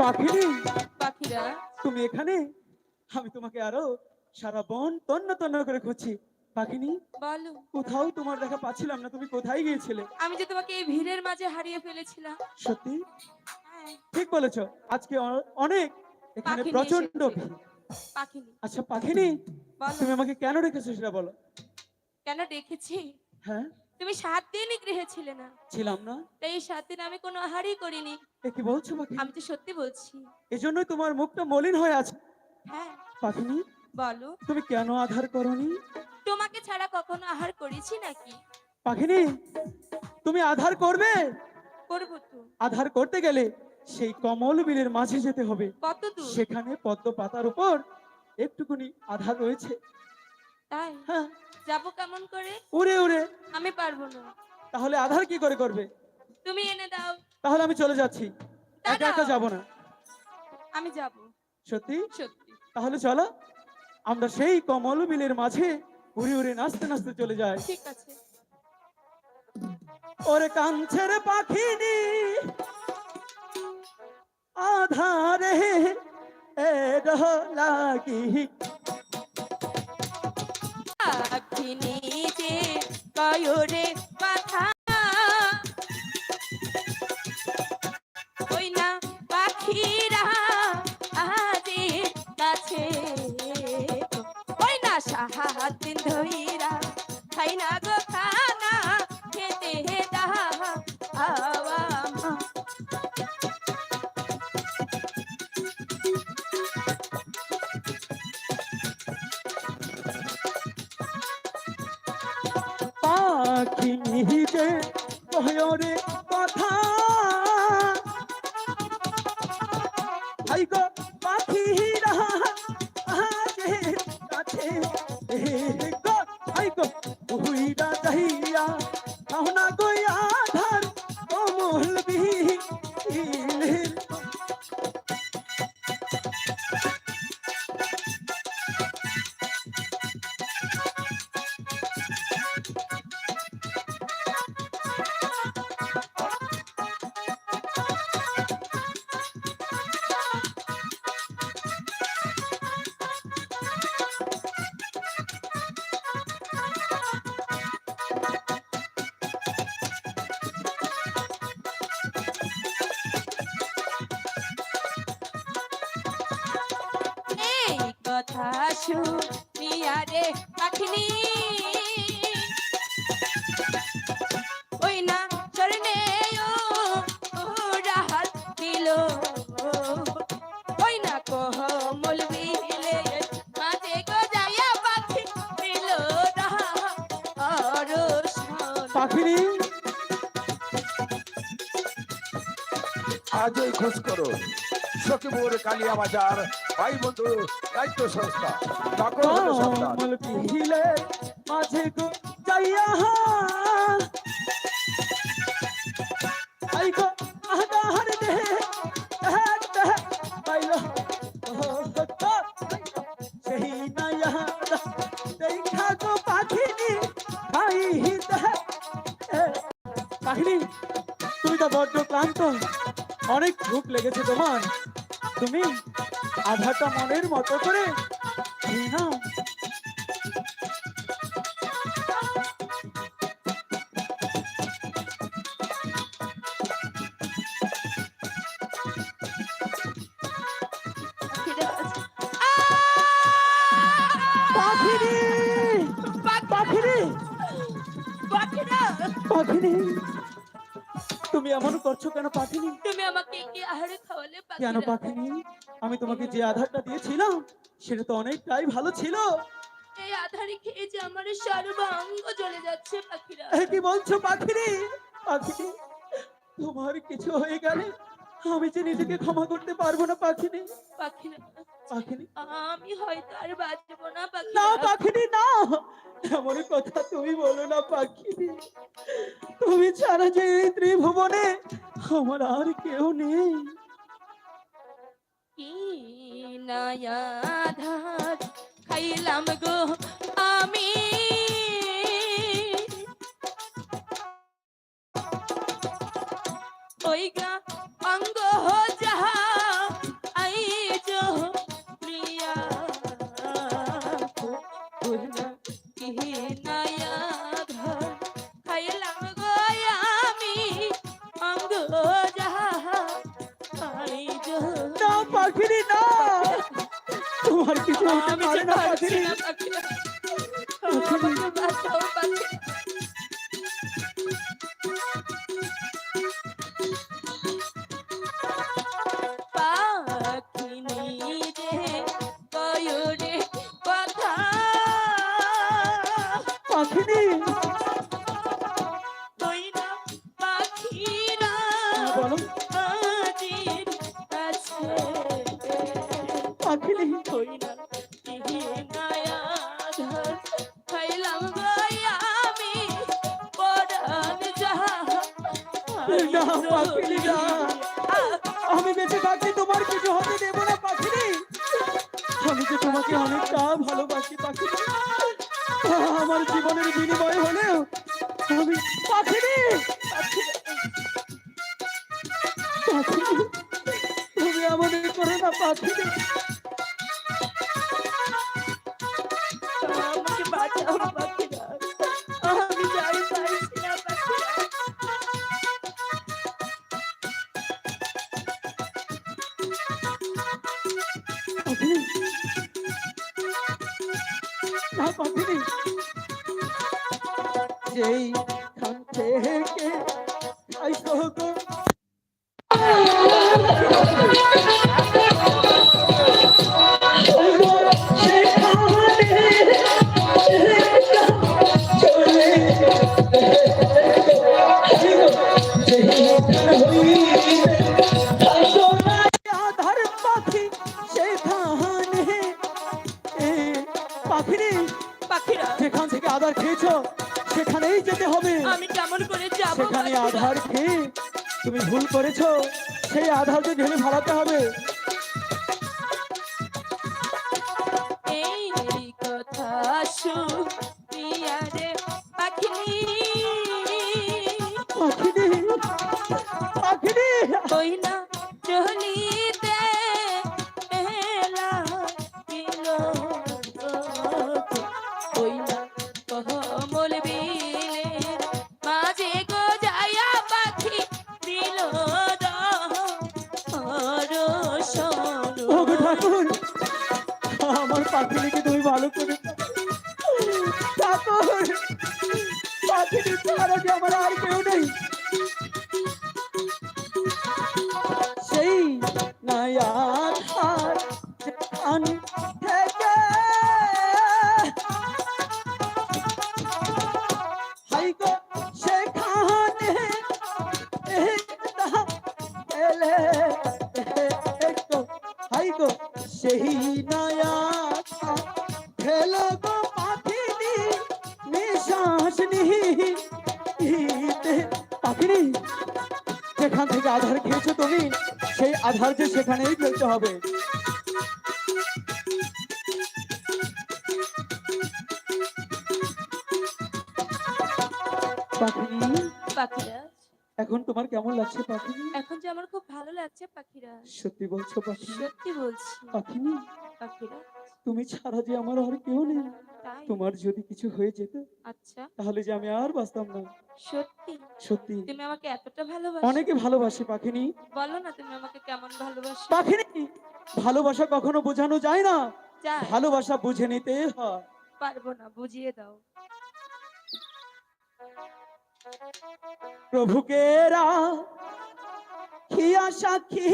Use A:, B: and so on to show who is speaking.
A: পাখিনি
B: পাখিরা।
A: তুমি এখানে? আমি তোমাকে আরও সারা বন তন্ন তন্ন করে খুঁজছি। পাখিনি
B: বলো।
A: কোথাও তোমার দেখা পাচ্ছিলাম না তুমি কোথায় গিয়েছিলে?
B: আমি যে তোমাকে এই ভিড়ের মাঝে হারিয়ে ফেলেছিলাম।
A: সত্যি?
B: হ্যাঁ,
A: ঠিক বলেছ। আজকে অনেক এখানে
B: প্রচণ্ড।
A: ভিড়।
B: পাখিনি।
A: আচ্ছা পাখিনি তুমি আমাকে কেন রেখেছো সেটা বলো।
B: কেন দেখেছি
A: হ্যাঁ?
B: তুমি সাত দিনই গৃহে ছিলে না।
A: ছিলাম না।
B: তাই এই সাত দিন আমি কোনো আহারই করিনি।
A: এ কি বলছো পাখি?
B: আমি তো সত্যি বলছি।
A: এজন্যই তোমার মুখটা মলিন হয়ে আছে।
B: হ্যাঁ।
A: পাখিনি
B: বলো।
A: তুমি কেন আধার করনি?
B: তোমাকে ছাড়া কখনো আহার করেছি নাকি?
A: পাখিনি তুমি আধার করবে?
B: করব তো।
A: আধার করতে গেলে সেই কমল বিলের মাঝে যেতে হবে।
B: কত দূর
A: সেখানে পদ্ম পাতার উপর একটুকুনি আধার রয়েছে।
B: তাই?
A: হ্যাঁ।
B: যাব কেমন করে?
A: উড়ে উড়ে।
B: আমি পারব না।
A: তাহলে আধার কি করে করবে?
B: তুমি এনে দাও।
A: তাহলে আমি চলে যাচ্ছি। একা একা যাব না।
B: আমি যাব।
A: সত্যি?
B: সত্যি।
A: তাহলে চলো। আমরা সেই কমল বিলের মাঝে উড়ে উড়ে নাচতে নাচতে চলে যাই।
B: ঠিক আছে।
A: ওরে কাঞ্ছের পাখিনি আধারে এ লাগি
B: কয়রে মাথা
A: কথা। হাই গো পাখিরা আগে কাছে গো। হাই গো উইরা যাইয়া কাহনা গো আধার কমল বিহিলের
B: কথা শুনিয়া রে পাখিনি? ওই না চরণে রাহাত দিল। ওই না কোমল বিলে মাঝে গো যাইয়া পাখি দিল
A: পাখিনি?
C: আজই খোঁজ করো। সখীপুর কালিয়া বাজার। ভাই বন্ধু দায়িত্ব সংস্থা।
A: মাঝে গো যাইয়া আই গো দে দেখ দেখ পাইলো সেই নায়া দেখা গো পাখিনি ভাই পাখিনি তুমি তো বড্ড ক্লান্ত। অনেক ভুক লেগেছে তোমার। তুমি আধাটা মনের মতো করে নাও। পাখিনি পাখিনি
B: পাখিরা!
A: পাখিনি তুমি এমন করছ কেন পাখিনি?
B: তুমি আমাকে কি আহারে খাওয়ালে
A: কেন পাখিনি? আমি তোমাকে যে আধারটা দিয়েছিলাম সেটা তো অনেকটাই ভালো ছিল।
B: এই আধারে খেয়ে যে আমার সর্বাঙ্গ জ্বলে যাচ্ছে পাখিরা।
A: কি বলছো পাখিনি? পাখিনি তোমার কিছু হয়ে গেলে আমি যে নিজেকে ক্ষমা করতে পারব না পাখিনি।
B: পাখিরা
A: পাখিনি।
B: আমি হয়তো আর বাঁচবো না
A: পাখিনি না এমন কথা তুমি বলো না, পাখি। তুমি ছাড়া যে এই ত্রিভুবনে আমার আর কেউ নেই।
B: কি নয়াধার খাইলাম গো আমি? ওই গা
A: কিছু হতে পারে না
B: পারছি
A: পাখিনি
B: আমি
A: তো তোমাকে অনেকটা ভালোবাসি পাখি। আমার জীবনের বিনিময় হলেও আমি পাখিনি তুমি এমন করে না পাখিনি
B: যেই
A: খান থেকে খাইছো গো করেছ সেই আধারকে ঢেলে ভাড়াতে হবে। আমার পাখিনিকে তুমি ভালো করে ঠাকুর পাখিনি ছাড়া যে আমার আর কেউ নেই। পাখিনি যেখান থেকে আধার খেয়েছো তুমি সেই আধার যে সেখানেই ফেলতে হবে। এখন তোমার কেমন লাগছে পাখিনি
B: এখন যে আমার খুব ভালো লাগছে পাখিরা।
A: সত্যি বলছো পাখিনি
B: সত্যি বলছি।
A: পাখিনি
B: পাখিরা?
A: তুমি ছাড়া যে আমার আর কেউ নেই। তোমার যদি কিছু হয়ে যেত
B: আচ্ছা।
A: তাহলে যে আমি আর বাঁচতাম না।
B: সত্যি?
A: সত্যি।
B: তুমি আমাকে এতটা ভালোবাসো?
A: অনেকে ভালোবাসে পাখিনি
B: বলো না তুমি আমাকে কেমন ভালোবাসো?
A: পাখিনি ভালোবাসা কখনো বোঝানো যায় না। ভালোবাসা বুঝে নিতে হয়।
B: পারব না বুঝিয়ে দাও।
A: প্রভুকে রা সাক্ষী।